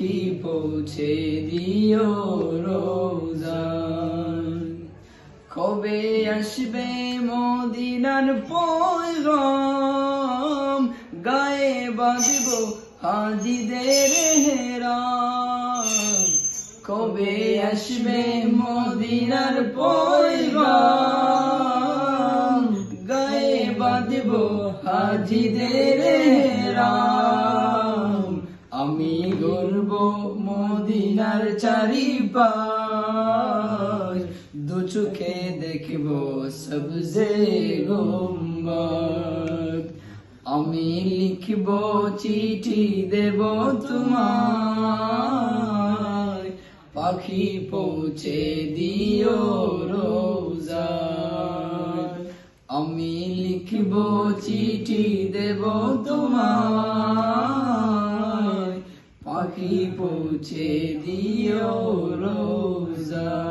পাখি পৌঁছে দিও রোজায় কবে আসবে মদিনার পয়গাম? গায়ে বাঁধব হাজিদের হেরাম। কবে আসবে মদিনার পয়গাম? গায়ে বাঁধব হাজিদের হেরাম। মদিনার চারিপাশ, দু চোখে দেখব সবজে গুম্বদ। আমি লিখব চিঠি দেব তোমার পাখি পৌঁছে দিও রোজার আমি লিখব চিঠি দেব তোমার পাখি পৌঁছে দিও রোজা